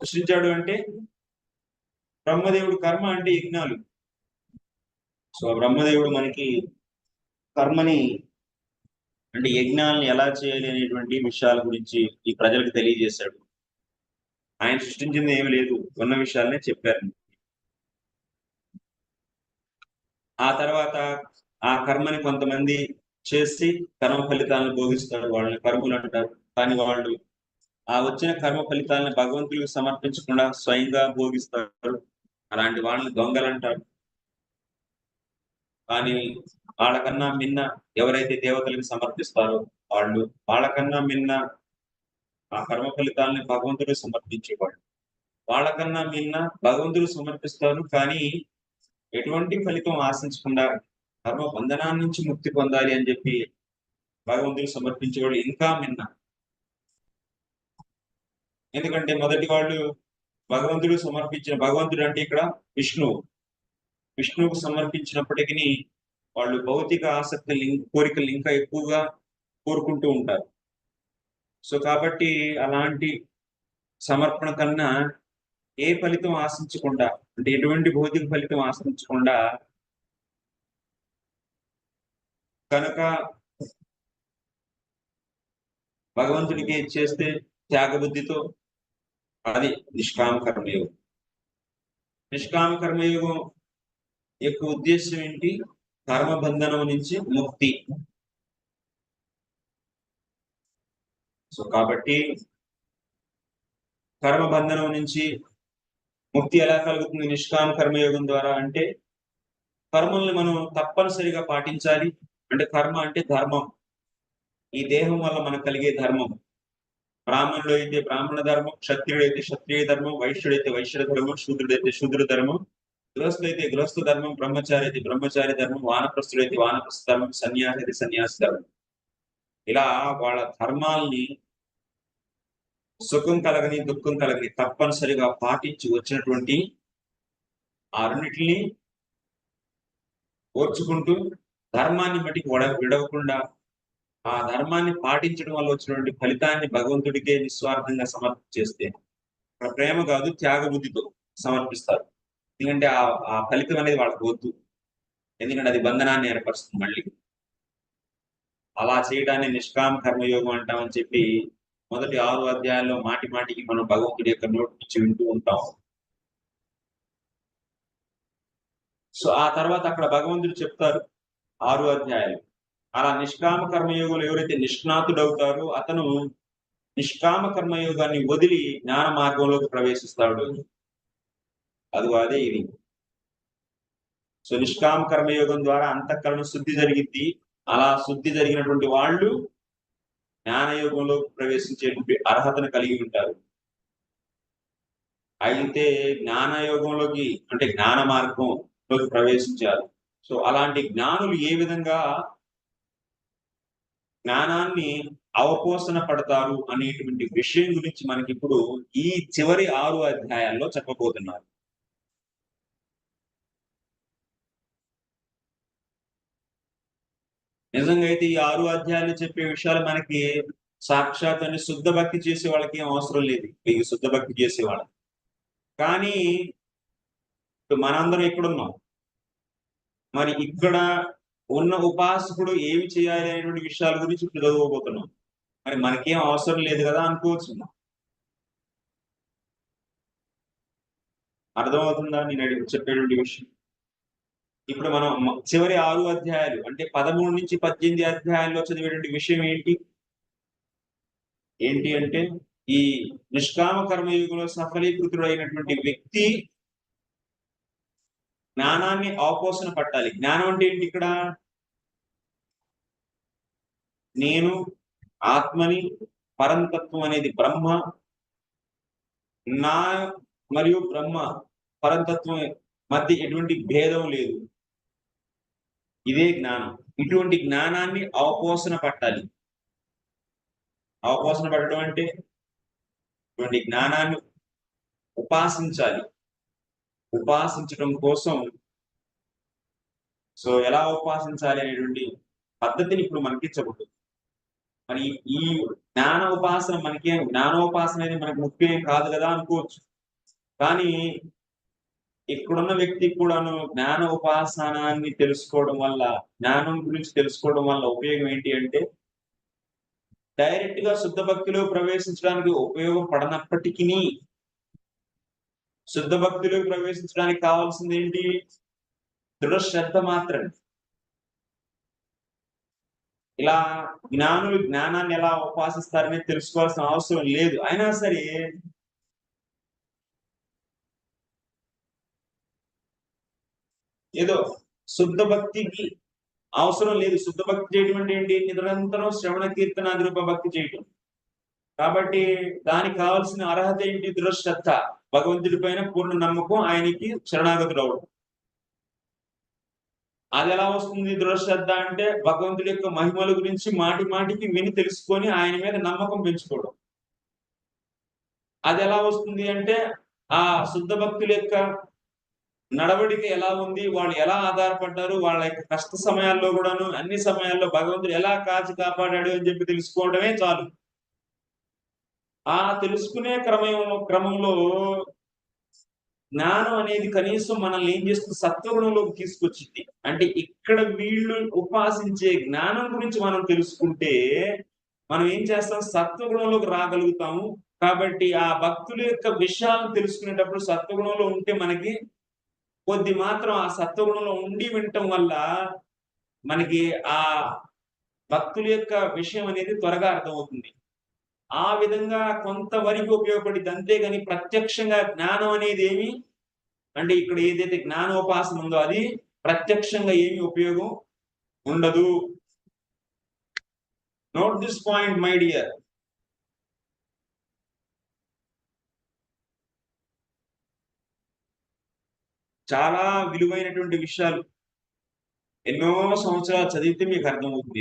సృష్టించాడు అంటే బ్రహ్మదేవుడు కర్మ అంటే యజ్ఞాలు. సో బ్రహ్మదేవుడు మనకి కర్మని అంటే యజ్ఞాలను ఎలా చేయాలి అనేటువంటి విషయాల గురించి ఈ ప్రజలకు తెలియజేశాడు. ఆయన సృష్టించింది ఏమి లేదు ఉన్న విషయాలనే చెప్పారు. ఆ తర్వాత ఆ కర్మని కొంతమంది చేసి కర్మ ఫలితాలను భోగిస్తారు వాళ్ళని కర్మలు అంటారు. కానీ వాళ్ళు ఆ వచ్చిన కర్మ ఫలితాలను భగవంతుడికి సమర్పించకుండా స్వయంగా భోగిస్తారు. అలాంటి వాళ్ళని దొంగలు అంటారు. కానీ వాళ్ళకన్నా మిన్న ఎవరైతే దేవతలకు సమర్పిస్తారో వాళ్ళు వాళ్ళకన్నా మిన్న ఆ కర్మ ఫలితాలని భగవంతుడు సమర్పించేవాడు వాళ్ళకన్నా మిన్న భగవంతుడు సమర్పిస్తారు. కానీ ఎటువంటి ఫలితం ఆశించకుండా కర్మ బంధనాన్ని నుంచి ముక్తి పొందాలి అని చెప్పి భగవంతుడు సమర్పించేవాళ్ళు ఇంకా మిన్న. ఎందుకంటే మొదటి వాళ్ళు భగవంతుడు సమర్పించిన భగవంతుడు అంటే ఇక్కడ విష్ణువు. విష్ణువుకు సమర్పించినప్పటికీ వాళ్ళు భౌతిక ఆసక్తి కోరికలు ఇంకా ఎక్కువగా కోరుకుంటూ ఉంటారు. సో కాబట్టి అలాంటి సమర్పణ కన్నా ఏ ఫలితం ఆశించకుండా అంటే ఎటువంటి భౌతిక ఫలితం ఆశించకుండా కనుక భగవంతుడికి చేస్తే త్యాగబుద్ధితో అది నిష్కామ కర్మయోగం నిష్కామ కర్మయోగం యొక్క ఉద్దేశం ఏంటి? కర్మబంధనం నుంచి ముక్తి. సో కాబట్టి కర్మబంధనం నుంచి ముక్తి ఎలా కలుగుతుంది? నిష్కామ కర్మయోగం ద్వారా అంటే కర్మల్ని మనం తప్పనిసరిగా పాటించాలి. అంటే కర్మ అంటే ధర్మం. ఈ దేహం వల్ల మనకు కలిగే ధర్మం. బ్రాహ్మణుడు అయితే బ్రాహ్మణ ధర్మం క్షత్రియుడు అయితే క్షత్రియ ధర్మం వైశ్యుడు అయితే వైశ్య ధర్మం శూద్రుడు అయితే శూద్ర ధర్మం గృహస్థుడు అయితే గృహస్థ ధర్మం బ్రహ్మచారి అయితే బ్రహ్మచారి ధర్మం వానప్రస్థుడు అయితే వానప్రస్థ ధర్మం సన్యాసి అయితే సన్యాసి ధర్మం. ఇలా వాళ్ళ ధర్మాల్ని సుఖం కలగని దుఃఖం కలగని తప్పనిసరిగా పాటించి వచ్చినటువంటి ఆ రెండింటిని ఓర్చుకుంటూ ధర్మాన్ని బట్టి విడవకుండా ఆ ధర్మాన్ని పాటించడం వల్ల వచ్చినటువంటి ఫలితాన్ని భగవంతుడికే నిస్వార్థంగా సమర్పిస్తే ప్రేమ కాదు త్యాగ బుద్ధితో సమర్పిస్తారు. ఎందుకంటే ఆ ఆ ఫలితం అనేది వాళ్ళకి వద్దు. ఎందుకంటే అది బంధనాన్ని ఏర్పరుస్తుంది మళ్ళీ. అలా చేయడాన్ని నిష్కామ కర్మయోగం అంటామని చెప్పి మొదటి ఆరు అధ్యాయాల్లో మాటి మాటికి మనం భగవంతుడి యొక్క నోటి నుంచి వింటూ ఉంటాం. సో ఆ తర్వాత అక్కడ భగవంతుడు చెప్తారు ఆరు అధ్యాయాలు. అలా నిష్కామ కర్మయోగులు ఎవరైతే నిష్ణాతుడవుతారో అతను నిష్కామ కర్మయోగాన్ని వదిలి జ్ఞాన మార్గంలోకి ప్రవేశిస్తాడు. అది అదే ఇది. సో నిష్కామ కర్మయోగం ద్వారా అంతఃకరణ శుద్ధి జరిగింది అలా శుద్ధి జరిగినటువంటి వాళ్ళు జ్ఞానయోగంలో ప్రవేశించేటువంటి అర్హతను కలిగి ఉంటారు. అయితే జ్ఞానయోగంలోకి అంటే జ్ఞాన మార్గంలోకి ప్రవేశించారు. సో అలాంటి జ్ఞానులు ఏ విధంగా జ్ఞానాన్ని అవపోసన పడతారు అనేటువంటి విషయం గురించి మనకి ఇప్పుడు ఈ చివరి ఆరు అధ్యాయాల్లో చెప్పబోతున్నారు. నిజంగా అయితే ఈ ఆరు అధ్యాయాలు చెప్పే విషయాలు మనకి సాక్షాత్ అని శుద్ధ భక్తి చేసే వాళ్ళకి ఏం అవసరం లేదు. ఈ శుద్ధ భక్తి చేసే వాళ్ళకి. కానీ ఇప్పుడు మనందరం ఇక్కడున్నాం. మరి ఇక్కడ ఉన్న ఉపాసకుడు ఏమి చేయాలి అనేటువంటి విషయాల గురించి ఇప్పుడు చదువుకోబోతున్నాం. మరి మనకేం అవసరం లేదు కదా అనుకోవచ్చు. అర్థమవుతుందా? నేను చెప్పేటువంటి విషయం. ఇప్పుడు మనం చివరి ఆరు అధ్యాయాలు అంటే పదమూడు నుంచి పద్దెనిమిది అధ్యాయాల్లో చదివేటువంటి విషయం ఏంటి? ఏంటి అంటే ఈ నిష్కామ కర్మయుగంలో సఫలీకృతుడు అయినటువంటి వ్యక్తి జ్ఞానాన్ని ఆపోసన పట్టాలి. జ్ఞానం అంటే ఏంటి ఇక్కడ? నేను ఆత్మని పరంతత్వం అనేది బ్రహ్మ నా మరియు బ్రహ్మ పరంతత్వం మధ్య ఎటువంటి భేదం లేదు. ఇదే జ్ఞానం. ఇటువంటి జ్ఞానాన్ని అవపోసన పట్టాలి. అవపోసన పట్టడం అంటే ఇటువంటి జ్ఞానాన్ని ఉపాసించాలి. ఉపాసించడం కోసం. సో ఎలా ఉపాసించాలి అనేటువంటి పద్ధతిని ఇప్పుడు మనకి చెబుతుంది మరి ఈ జ్ఞాన ఉపాసన మనకి జ్ఞానోపాసన అనేది మనకి ముఖ్యం కాదు కదా అనుకోవచ్చు. కానీ ఇక్కడున్న వ్యక్తి కూడాను జ్ఞాన ఉపాసనాన్ని తెలుసుకోవడం వల్ల జ్ఞానం గురించి తెలుసుకోవడం వల్ల ఉపయోగం ఏంటి అంటే డైరెక్ట్గా శుద్ధ భక్తిలో ప్రవేశించడానికి ఉపయోగపడనప్పటికీ శుద్ధ భక్తిలో ప్రవేశించడానికి కావాల్సింది ఏంటి? దృఢ శ్రద్ధ మాత్రమే. ఇలా జ్ఞానులు జ్ఞానాన్ని ఎలా ఉపాసిస్తారని తెలుసుకోవాల్సిన అవసరం లేదు. అయినా సరే ఏదో శుద్ధ భక్తికి అవసరం లేదు. శుద్ధ భక్తి చేయడం అంటే ఏంటి? నిరంతరం శ్రవణ కీర్తన రూప భక్తి చేయటం. కాబట్టి దానికి కావాల్సిన అర్హత ఏంటి? దృఢశ్రద్ధ భగవంతుడి పైన పూర్ణ నమ్మకం ఆయనకి శరణాగతుడు అవడం అది ఎలా వస్తుంది? దృఢశ్రద్ధ అంటే భగవంతుడి యొక్క మహిమల గురించి మాటి మాటికి విని తెలుసుకొని ఆయన మీద నమ్మకం పెంచుకోవడం. అది ఎలా వస్తుంది అంటే ఆ శుద్ధ భక్తుల యొక్క నడవడిక ఎలా ఉంది? వాళ్ళు ఎలా ఆధారపడ్డారు? వాళ్ళ యొక్క కష్ట సమయాల్లో కూడాను అన్ని సమయాల్లో భగవంతుడు ఎలా కాచి కాపాడాడు అని చెప్పి తెలుసుకోవడమే చాలు. ఆ తెలుసుకునే క్రమంలో క్రమంలో జ్ఞానం అనేది కనీసం మనల్ని ఏం చేస్తుంది? సత్వగుణంలోకి తీసుకొచ్చింది. అంటే ఇక్కడ వీళ్ళు ఉపాసించే జ్ఞానం గురించి మనం తెలుసుకుంటే మనం ఏం చేస్తాం? సత్వగుణంలోకి రాగలుగుతాము. కాబట్టి ఆ భక్తుల యొక్క విషయాలను తెలుసుకునేటప్పుడు సత్వగుణంలో ఉంటే మనకి కొద్ది మాత్రం ఆ సత్వగుణంలో ఉండి వినటం వల్ల మనకి ఆ భక్తుల యొక్క విషయం అనేది త్వరగా అర్థమవుతుంది. ఆ విధంగా కొంతవరకు ఉపయోగపడింది అంతేగాని ప్రత్యక్షంగా జ్ఞానం అనేది ఏమి? అంటే ఇక్కడ ఏదైతే జ్ఞానోపాసన ఉందో అది ప్రత్యక్షంగా ఏమి ఉపయోగం ఉండదు. Note this point my dear చాలా విలువైనటువంటి విషయాలు. ఎన్నో సంవత్సరాలు చదివితే మీకు అర్థమవుతుంది.